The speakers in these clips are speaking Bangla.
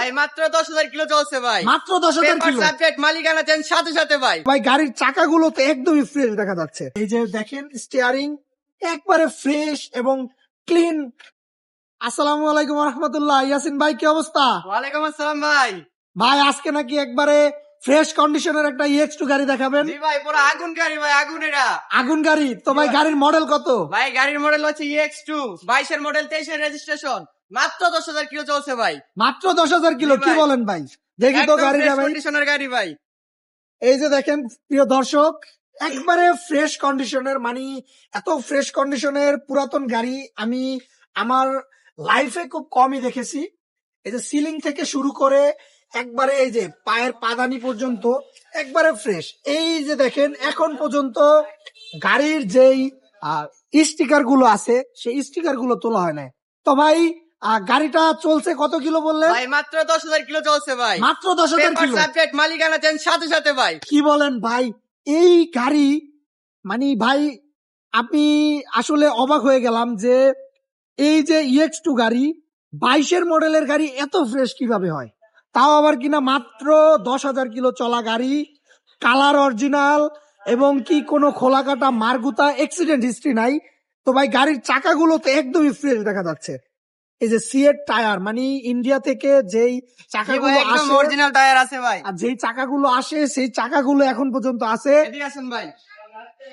ভাই মাত্র দশ হাজার কিলো চলছে ভাই। মাত্র দশ হাজার কিলো? সাবজেক্ট মালিকানা চেন সাথে সাথে ভাই। ভাই গাড়ির চাকাগুলো তো একদমই ফ্রেশ দেখা যাচ্ছে। এই যে দেখেন স্টিয়ারিং একবারে ফ্রেশ এবং ক্লিন আসসালামু আলাইকুম রহমতুল্লাহ। ইয়াসিন ভাই কি অবস্থা? ওয়ালাইকুম আসসালাম ভাই। ভাই আজকে নাকি একবারে ফ্রেশ কন্ডিশনের একটা ইএক্স টু গাড়ি দেখাবেন? জি ভাই পুরো আগুন গাড়ি ভাই আগুন এটা আগুন গাড়ি? তো ভাই গাড়ির মডেল কত? ভাই গাড়ির মডেল হচ্ছে ইএক্স টু বাইশের মডেল তেইশের রেজিস্ট্রেশন মাত্র দশ হাজার কিলো চলছে ভাই। মাত্র দশ হাজার কিলো কি বলেন ভাই? দেখি তো গাড়িটা ভাই। কন্ডিশনের গাড়ি ভাই। এই যে দেখেন প্রিয় দর্শক একবারে ফ্রেশ কন্ডিশনের মানে এত ফ্রেশ কন্ডিশনের পুরাতন গাড়ি আমি আমার লাইফে খুব কমই দেখেছি। এই যে সিলিং থেকে শুরু করে একবারে এই যে পায়ের পাদানি পর্যন্ত একবারে ফ্রেশ এই যে দেখেন এখন পর্যন্ত গাড়ির যেই স্টিকারগুলো আছে সেই স্টিকারগুলো তোলা হয় না তো ভাই গাড়িটা চলছে কত কিলো বললেন? ভাই মাত্র দশ হাজার কিলো চলছে ভাই। মাত্র দশ হাজার কিলো? সাবজেক্ট মালিকানা চেন সাথে সাথে ভাই। কি বলেন ভাই? এই গাড়ি মানে ভাই আপনি আসলে অবাক হয়ে গেলাম যে এই যে ইএক্স টু গাড়ি বাইশের মডেলের গাড়ি এত ফ্রেশ কীভাবে হয়? তাও আবার কিনা মাত্র দশ হাজার কিলো চলা গাড়ি কালার অরিজিনাল এবং কি কোনো খোলা কাটা মারগুতা অ্যাক্সিডেন্ট হিস্ট্রি নাই। তো ভাই গাড়ির চাকাগুলো তো একদমই ফ্রেশ দেখা যাচ্ছে। এই যে সিএর টায়ার মানে ইন্ডিয়া থেকে যেই চাকাগুলো আসে অরিজিনাল টায়ার আছে ভাই। আর যেই চাকাগুলো আসে সেই চাকাগুলো এখন পর্যন্ত আছে এদিকে আসেন ভাই।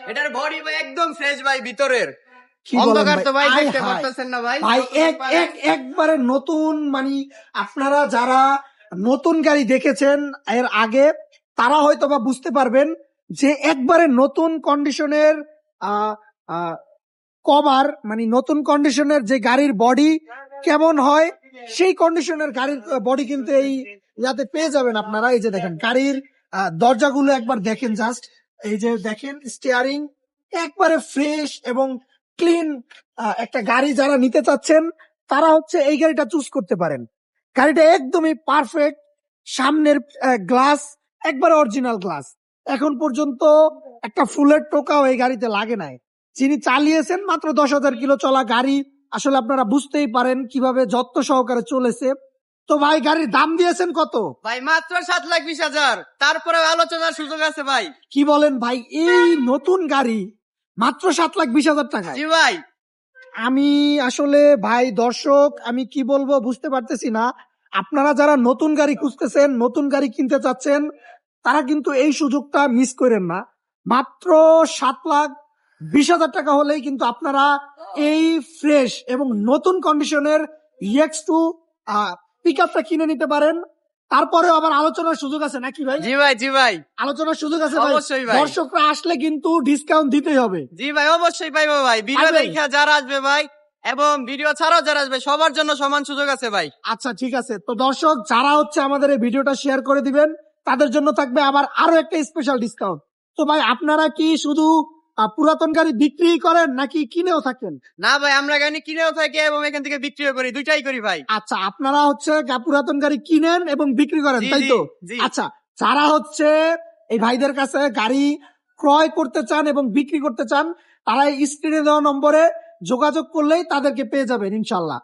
এটার বডি ভাই একদম ফ্রেশ ভাই ভিতরের। একবারে নতুন মানে আপনারা যারা নতুন গাড়ি দেখেছেন এর আগে তারা হয়তো বা বুঝতে পারবেন যে একবারে নতুন কন্ডিশনের কভার মানে নতুন কন্ডিশনের যে গাড়ির বডি কেমন হয়? সেই কন্ডিশনের গাড়ির বডি কিন্তু এই ইয়াতে পেয়ে যাবেন আপনারা। এই যে দেখেন, গাড়ির দরজাগুলো একবার দেখেন জাস্ট এই যে দেখেন স্টিয়ারিং একবারে ফ্রেশ এবং ক্লিন একটা গাড়ি যারা নিতে চাচ্ছেন, তারা হচ্ছে এই গাড়িটা চুজ করতে পারেন। গাড়িটা একদমই পারফেক্ট সামনের গ্লাস একবারে অরিজিনাল গ্লাস এখন পর্যন্ত একটা ফুলের টোকাও এই গাড়িতে লাগে নাই। যিনি চালিয়েছেন, মাত্র দশ হাজার কিলো চলা গাড়ি আসলে আপনারা বুঝতেই পারেন কীভাবে যত্ন সহকারে চলেছে। তো ভাই গাড়ির দাম দিয়েছেন কত? ভাই মাত্র সাত লাখ বিশ হাজার। তারপরে আলোচনার সুযোগ আছে ভাই। কি বলেন ভাই এই নতুন গাড়ি মাত্র সাত লাখ বিশ হাজার টাকা জি ভাই। আমি আসলে ভাই দর্শক আমি কি বলব বুঝতে পারতেছি না। আপনারা যারা নতুন গাড়ি খুঁজতেছেন নতুন গাড়ি কিনতে চাচ্ছেন তারা কিন্তু এই সুযোগটা মিস করেন না। মাত্র সাত লাখ বিশ হাজার টাকা হলেই কিন্তু আপনারা এই ফ্রেশ এবং নতুন কন্ডিশনের ইএক্স টু পিক আপটা কিনে নিতে পারেন। তারপরেও আবার আলোচনার সুযোগ আছে নাকি ভাই? জি ভাই জি ভাই। আলোচনার সুযোগ আছে ভাই? অবশ্যই ভাই। দর্শকরা আসলে কিন্তু ডিসকাউন্ট দিতেই হবে। জি ভাই অবশ্যই পাইবো ভাই। ভিডিও? দেখা যারা আসবে ভাই এবং ভিডিও ছাড়াও যারা আসবে সবার জন্য সমান সুযোগ আছে ভাই। আচ্ছা ঠিক আছে। তো দর্শক যারা হচ্ছে আমাদের এই ভিডিওটা শেয়ার করে দিবেন তাদের জন্য থাকবে আবার আরও একটা স্পেশাল ডিসকাউন্ট তো ভাই আপনারা কি শুধু পুরাতন গাড়ি বিক্রি করেন নাকি কিনেও থাকেন? না ভাই আমরা গাড়ি কিনেও থাকি এবং এখান থেকে বিক্রিও করি দুইটাই করি ভাই। আচ্ছা আপনারা হচ্ছে পুরাতন গাড়ি কিনেন এবং বিক্রি করেন তাই তো? আচ্ছা যারা হচ্ছে এই ভাইদের কাছে গাড়ি ক্রয় করতে চান এবং বিক্রি করতে চান তারা স্ক্রিনে দেওয়া নম্বরে যোগাযোগ করলেই তাদেরকে পেয়ে যাবেন ইনশাল্লাহ।